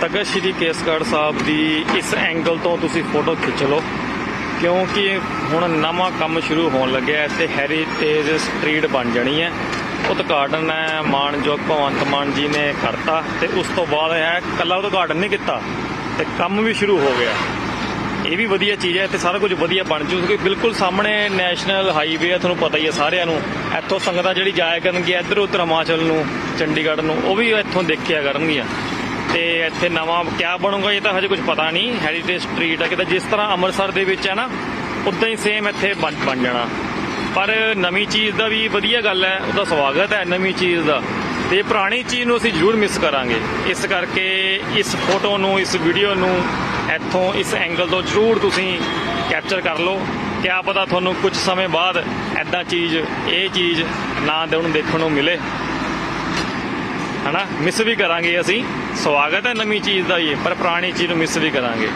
ਤਖਤ ਸ਼੍ਰੀ ਕੇਸਗੜ੍ਹ ਸਾਹਿਬ ਦੀ ਇਸ ਐਂਗਲ ਤੋਂ ਤੁਸੀਂ ਫੋਟੋ ਖਿੱਚ ਲਓ, ਕਿਉਂਕਿ ਹੁਣ ਨਵਾਂ ਕੰਮ ਸ਼ੁਰੂ ਹੋਣ ਲੱਗਿਆ ਹੈ ਤੇ ਹੈਰੀਟੇਜ ਸਟਰੀਟ ਬਣ ਜਾਣੀ ਹੈ। ਉਦਘਾਟਨ ਹੈ ਮਾਨਯੋਗ ਭਗਵੰਤ ਮਾਨ ਜੀ ਨੇ ਕਰਤਾ ਤੇ ਉਸ ਤੋਂ ਬਾਅਦ ਹੈ ਕੱਲਾ ਉਦਘਾਟਨ ਨਹੀਂ ਕੀਤਾ, ਤੇ ਕੰਮ ਵੀ ਸ਼ੁਰੂ ਹੋ ਗਿਆ। ਇਹ ਵੀ ਵਧੀਆ ਚੀਜ਼ ਹੈ ਤੇ ਸਾਰਾ ਕੁਝ ਵਧੀਆ ਬਣ ਜੂ, ਕਿਉਂਕਿ ਬਿਲਕੁਲ ਸਾਹਮਣੇ ਨੈਸ਼ਨਲ ਹਾਈਵੇ ਹੈ, ਤੁਹਾਨੂੰ ਪਤਾ ਹੀ ਹੈ ਸਾਰਿਆਂ ਨੂੰ। ਇੱਥੋਂ ਸੰਗਤਾਂ ਜਿਹੜੀ ਜਾਇਆ ਕਰਨਗੀਆਂ ਇੱਧਰ ਉੱਧਰ ਹਿਮਾਚਲ ਨੂੰ, ਚੰਡੀਗੜ੍ਹ ਨੂੰ, ਉਹ ਵੀ ਇੱਥੋਂ ਦੇਖਿਆ ਕਰਨਗੀਆਂ। ਤੇ ਇੱਥੇ ਨਵਾਂ ਕਿਆ ਬਣੂਗਾ ਇਹ ਤਾਂ ਹਜੇ ਕੁਝ ਪਤਾ ਨਹੀਂ। ਹੈਰੀਟੇਜ ਸਟਰੀਟ ਹੈ ਕਿਤੇ ਜਿਸ ਤਰ੍ਹਾਂ ਅੰਮ੍ਰਿਤਸਰ ਦੇ ਵਿੱਚ ਹੈ ਨਾ, ਉਦਾਂ ਹੀ ਸੇਮ ਇੱਥੇ ਬਣ ਬਣ ਜਾਣਾ। ਪਰ ਨਵੀਂ ਚੀਜ਼ ਦਾ ਵੀ ਵਧੀਆ ਗੱਲ ਹੈ, ਉਹਦਾ ਸਵਾਗਤ ਹੈ ਨਵੀਂ ਚੀਜ਼ ਦਾ। ਤੇ ਪੁਰਾਣੀ ਚੀਜ਼ ਨੂੰ ਅਸੀਂ ਜ਼ਰੂਰ ਮਿਸ ਕਰਾਂਗੇ। ਇਸ ਕਰਕੇ ਇਸ ਫੋਟੋ ਨੂੰ, ਇਸ ਵੀਡੀਓ ਨੂੰ ਇੱਥੋਂ, ਇਸ ਐਂਗਲ ਤੋਂ ਜ਼ਰੂਰ ਤੁਸੀਂ ਕੈਪਚਰ ਕਰ ਲਓ। ਕਿਆ ਪਤਾ ਤੁਹਾਨੂੰ ਕੁਝ ਸਮੇਂ ਬਾਅਦ ਐਦਾਂ ਚੀਜ਼, ਇਹ ਚੀਜ਼ ਨਾ ਦੇ ਨੂੰ ਦੇਖਣ ਨੂੰ ਮਿਲੇ। ਹਨਾ ਮਿਸ ਵੀ ਕਰਾਂਗੇ ਅਸੀਂ। ਸਵਾਗਤ ਹੈ ਨਵੀਂ ਚੀਜ਼ ਦਾ ਹੀ ਪਰ ਪੁਰਾਣੀ ਚੀਜ਼ ਨੂੰ ਮਿਸ ਵੀ ਕਰਾਂਗੇ।